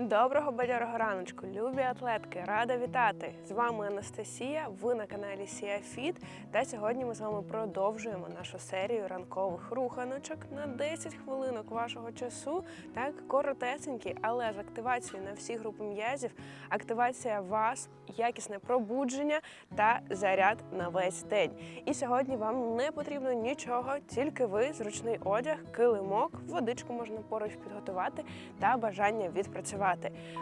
Доброго бадьорого раночку, любі атлетки! Рада вітати! З вами Анастасія. Ви на каналі Сія Фіт. Та сьогодні ми з вами продовжуємо нашу серію ранкових руханочок на 10 хвилинок вашого часу. Так, коротесенькі, але з активацією на всі групи м'язів, активація вас, якісне пробудження та заряд на весь день. І сьогодні вам не потрібно нічого, тільки ви, зручний одяг, килимок, водичку можна поруч підготувати та бажання відпрацювати.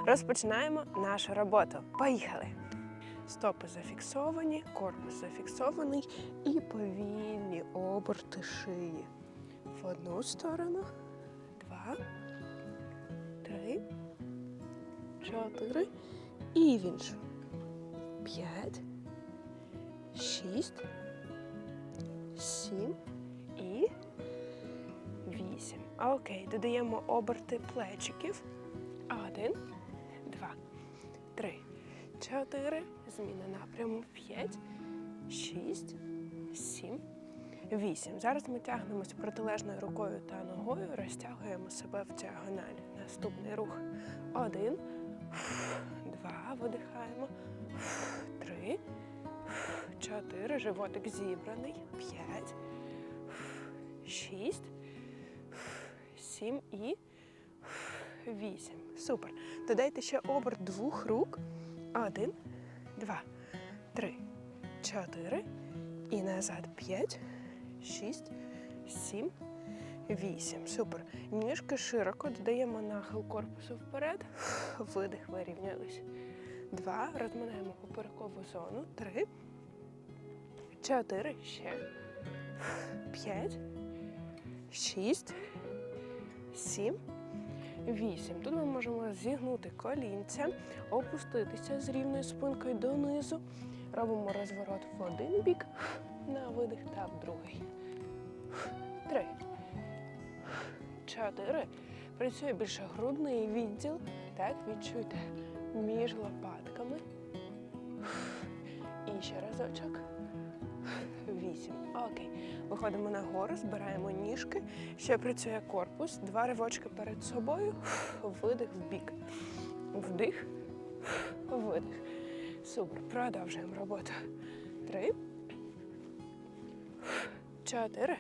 Розпочинаємо нашу роботу. Поїхали! Стопи зафіксовані, корпус зафіксований і повільні оберти шиї. В одну сторону, два, три, чотири і в іншу. П'ять, шість, сім і вісім. Окей, додаємо оберти плечиків. Один, два, три, чотири. Зміна напряму. П'ять, шість, сім, вісім. Зараз ми тягнемося протилежною рукою та ногою, розтягуємо себе в діагоналі. Наступний рух. Один, два. Видихаємо. Три, чотири. Животик зібраний. П'ять, шість, сім і. Вісім. Супер. Додайте ще оберт двох рук. Один, два, три, чотири. І назад. П'ять, шість, сім, вісім. Супер. Ніжки широко додаємо нахил корпусу вперед. Видих, вирівнялись. Два. Розминаємо поперекову зону. Три. Чотири. Ще. П'ять. Шість. Сім. Вісім. Тут ми можемо зігнути колінця, опуститися з рівною спинкою донизу. Робимо розворот в один бік, на видих та в другий. Три. Чотири. Працює більше грудний відділ. Так, відчуйте між лопатками. І ще разочок. Вісім. Окей. Виходимо нагору, збираємо ніжки. Ще працює корпус. Два ривочки перед собою. Видих в бік. Вдих. Видих. Супер. Продовжуємо роботу. Три. Чотири.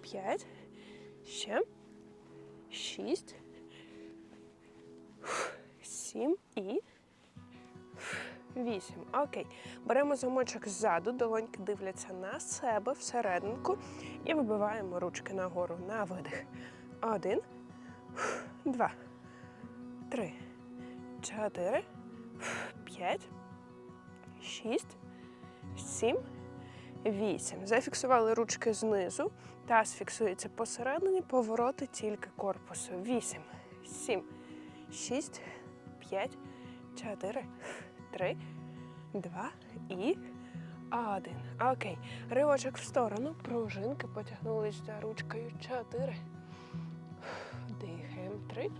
П'ять. Ще. Шість. Сім і. Вісім. Окей. Беремо замочок ззаду, долоньки дивляться на себе всерединку і вибиваємо ручки нагору на видих. Один, два, три, чотири, п'ять, шість, сім, вісім. Зафіксували ручки знизу. Таз фіксується посередині, повороти тільки корпусу. Вісім, сім, шість, п'ять, чотири три, два і один. Окей. Ривочок в сторону. Пружинки потягнулись за ручкою. Чотири. Дихаємо. Три.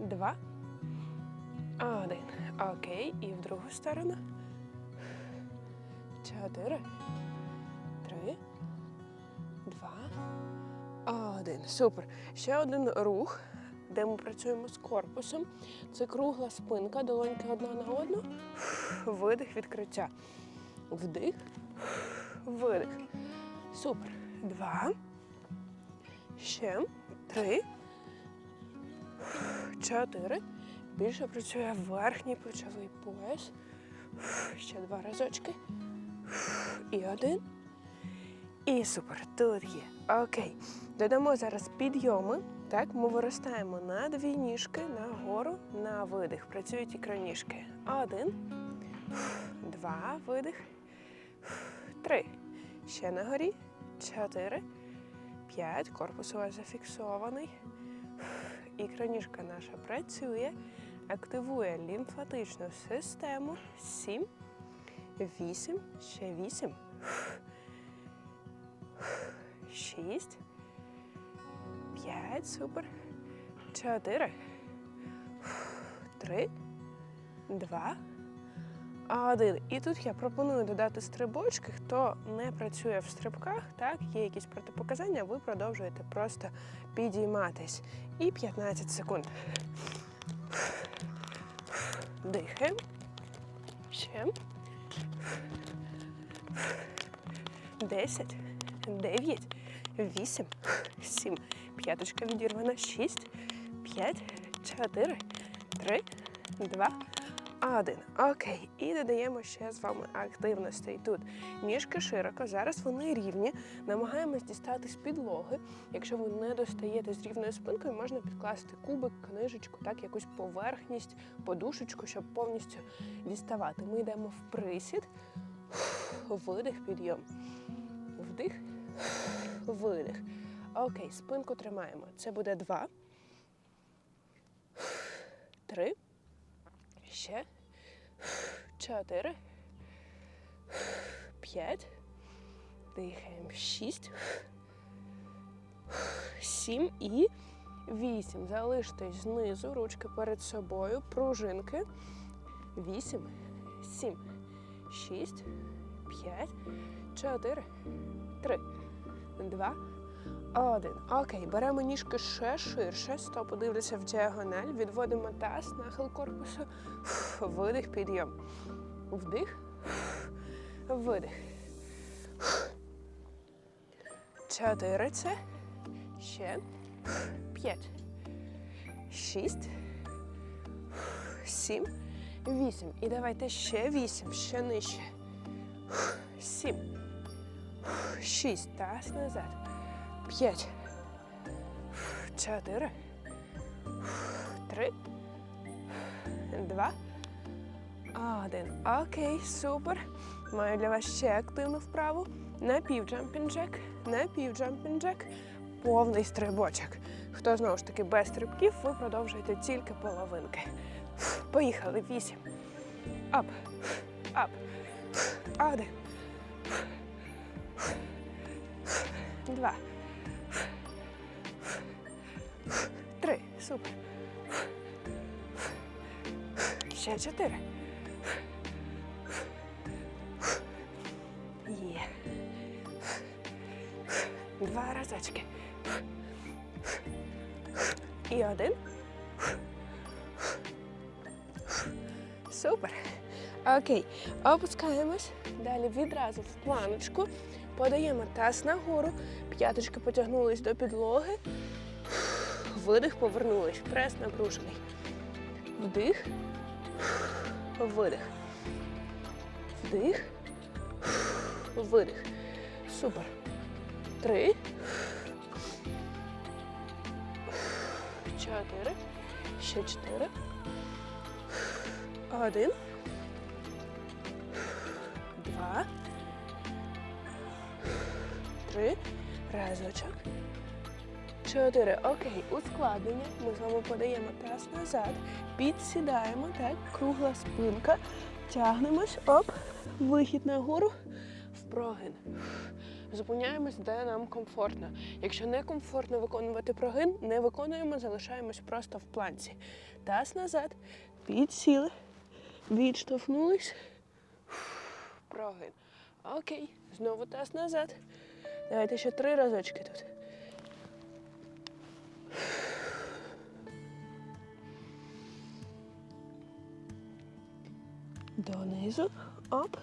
Два. Один. Окей. І в другу сторону. Чотири. Три. Два. Один. Супер. Ще один рух де ми працюємо з корпусом. Це кругла спинка, долоньки одна на одну. Видих, відкриття. Вдих, видих. Супер. Два. Ще. Три. Чотири. Більше працює верхній плечовий пояс. Ще два разочки. І один. І супер. Тут є. Окей. Додамо зараз підйоми. Так, ми виростаємо на дві ніжки, нагору, на видих. Працюють ікроніжки. Один, два, видих, три. Ще на горі. Чотири, п'ять. Корпус у вас зафіксований. Ікроніжка наша працює, активує лімфатичну систему. Сім, вісім, ще вісім. Шість. П'ять, супер. Чотири. Три. Два. Один. І тут я пропоную додати стрибочки. Хто не працює в стрибках, так, є якісь протипоказання, ви продовжуєте просто підійматись. І 15 секунд. Дихаємо. Ще. 10, 9, 8, 7. П'яточка відірвана. 6, 5, 4, 3, 2, 1. Окей. І додаємо ще з вами активностей. Тут ніжки широко, зараз вони рівні. Намагаємось дістати з підлоги. Якщо ви не достаєте з рівною спинкою, можна підкласти кубик, книжечку, так, якусь поверхність, подушечку, щоб повністю діставати. Ми йдемо в присід, видих, підйом. Вдих, видих. Окей, спинку тримаємо. Це буде два. Три. Ще. Чотири. П'ять. Дихаємо. Шість. Сім і вісім. Залиштесь знизу, ручки перед собою, пружинки. Вісім, сім, шість, п'ять, чотири, три, два, один. Окей, беремо ніжки ще ширше, стопи дивляться в діагональ, відводимо таз, нахил корпусу, видих, підйом. Вдих, видих. Чотири це. Ще. П'ять. Шість. Сім. Вісім. І давайте ще вісім, ще нижче. Сім. Шість. Таз назад. П'ять. Чотири. Три. Два. Один. Окей, супер. Маю для вас ще активну вправу. Напів джампінг джек, напів джампінг джек, повний стрибочок. Хто знову ж таки без стрибків, ви продовжуєте тільки половинки. Поїхали. Вісім. Ап. Ап. Один. Два. Три. Супер. Ще чотири. Є. Два разочки. І один. Супер. Окей. Опускаємось. Далі відразу в планочку. Подаємо таз нагору. П'яточки потягнулись до підлоги. Видих, повернулись. Прес напружений. Вдих. Видих. Вдих. Видих. Супер. Три. Чотири. Ще чотири. Один. Два. Три. Разочок. Чотири. Окей. Ускладнення. Ми з вами подаємо таз назад. Підсідаємо. Так. Кругла спинка. Тягнемось. Оп. Вихід нагору. В прогин. Зупиняємось, де нам комфортно. Якщо не комфортно виконувати прогин, не виконуємо, залишаємось просто в планці. Таз назад, підсіли, відштовхнулись. Прогин. Окей. Знову таз назад. Давайте ще три разочки тут. Донизу. Оп.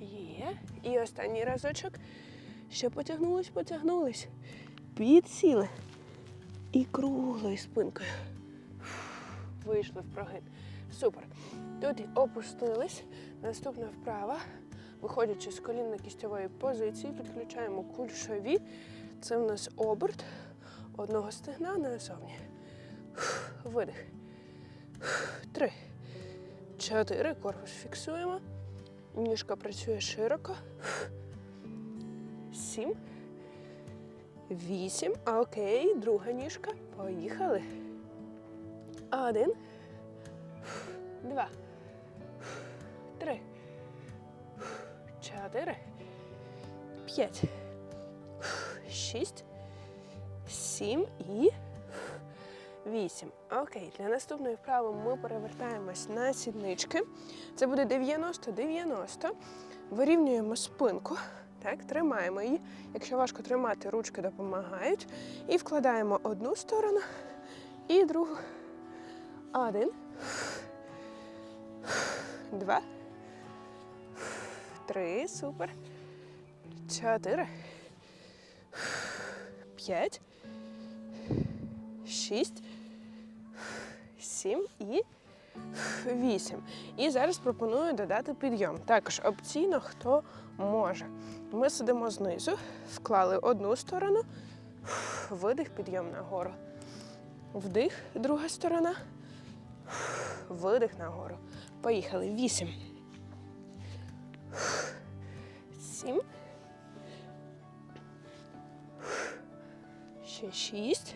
Є. І останній разочок. Ще потягнулись, потягнулись. Підсіли. І круглою спинкою. Вийшли в прогин. Супер. Тут опустились. Наступна вправа. Виходячи з колінно-кістьової позиції, підключаємо кульшові. Це в нас оберт одного стегна назовні. Видих. Три. Чотири. Корпус фіксуємо. Ніжка працює широко. Сім. Вісім. Окей. Друга ніжка. Поїхали. Один. Два. Чотири. П'ять. Шість. Сім і вісім. Окей, для наступної вправи ми перевертаємось на сіднички. Це буде 90-90. Вирівнюємо спинку. Так, тримаємо її. Якщо важко тримати, ручки допомагають. І вкладаємо одну сторону і другу. Один. Два. Три. Супер. Чотири. П'ять. Шість. Сім і вісім. І зараз пропоную додати підйом. Також опційно, хто може. Ми сидимо знизу, вклали одну сторону, видих, підйом нагору. Вдих, друга сторона. Видих нагору. Поїхали. Вісім. Сім. Ще шість.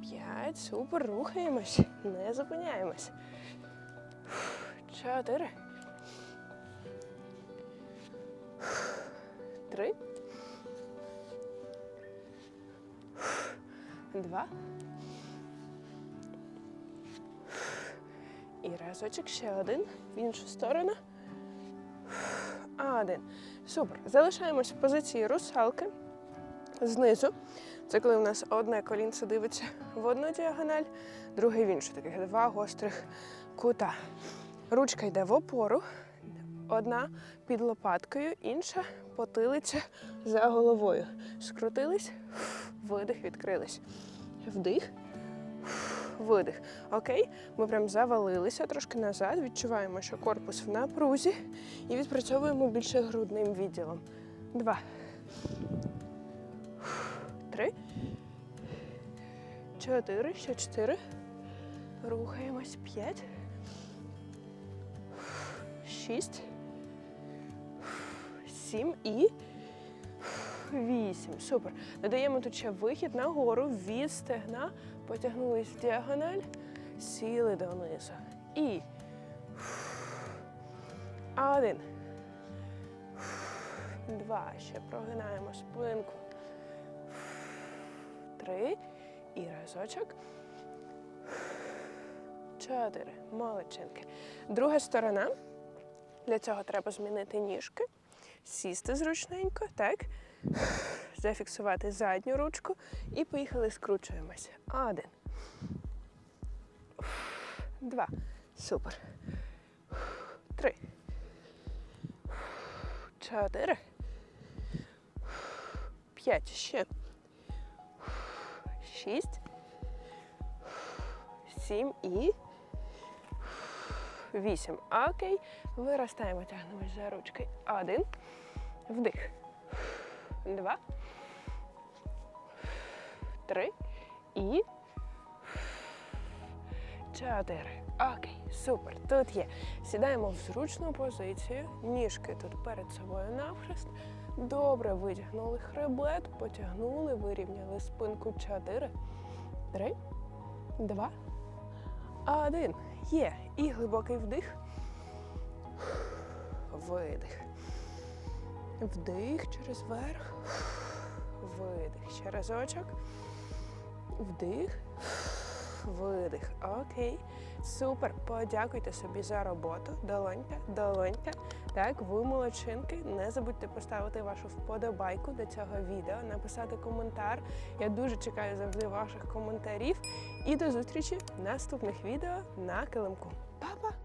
П'ять. Супер. Рухаємось. Не зупиняємось. Чотири. Три. Два. І разочок ще один в іншу сторону. Один. Супер. Залишаємось в позиції русалки. Знизу. Це коли у нас одне колінце дивиться в одну діагональ, друге в іншу. Таких два гострих кута. Ручка йде в опору. Одна під лопаткою, інша потилиця за головою. Скрутились, видих, відкрились. Вдих, видих. Окей, ми прям завалилися трошки назад, відчуваємо, що корпус в напрузі і відпрацьовуємо більше грудним відділом. Два. Три. Чотири. Ще чотири. Рухаємось. П'ять. Шість. Сім і вісім. Супер. Додаємо тут ще вихід нагору від стегна. Потягнулись в діагональ, сіли донизу. І один. Два. Ще прогинаємо спинку. Три. І разочок. Чотири. Молодчинки. Друга сторона. Для цього треба змінити ніжки. Сісти зручненько, так. Зафіксувати задню ручку і поїхали, скручуємося. Один. Два. Супер. Три. Чотири. П'ять. Ще. Шість. Сім і. Вісім. Окей. Виростаємо, тягнемось за ручки. Один. Вдих. Два. Три. І. Чотири. Окей, супер. Тут є. Сідаємо в зручну позицію. Ніжки тут перед собою навхрест. Добре витягнули хребет, потягнули, вирівняли спинку. Чотири. Три. Два. Один. Є. І глибокий вдих. Видих. Вдих через верх. Видих. Ще разочок. Вдих. Видих. Окей. Супер. Подякуйте собі за роботу. Долонька, долонька. Так, ви молодчинки. Не забудьте поставити вашу вподобайку до цього відео, написати коментар. Я дуже чекаю завжди ваших коментарів. І до зустрічі в наступних відео на килимку. Па-па!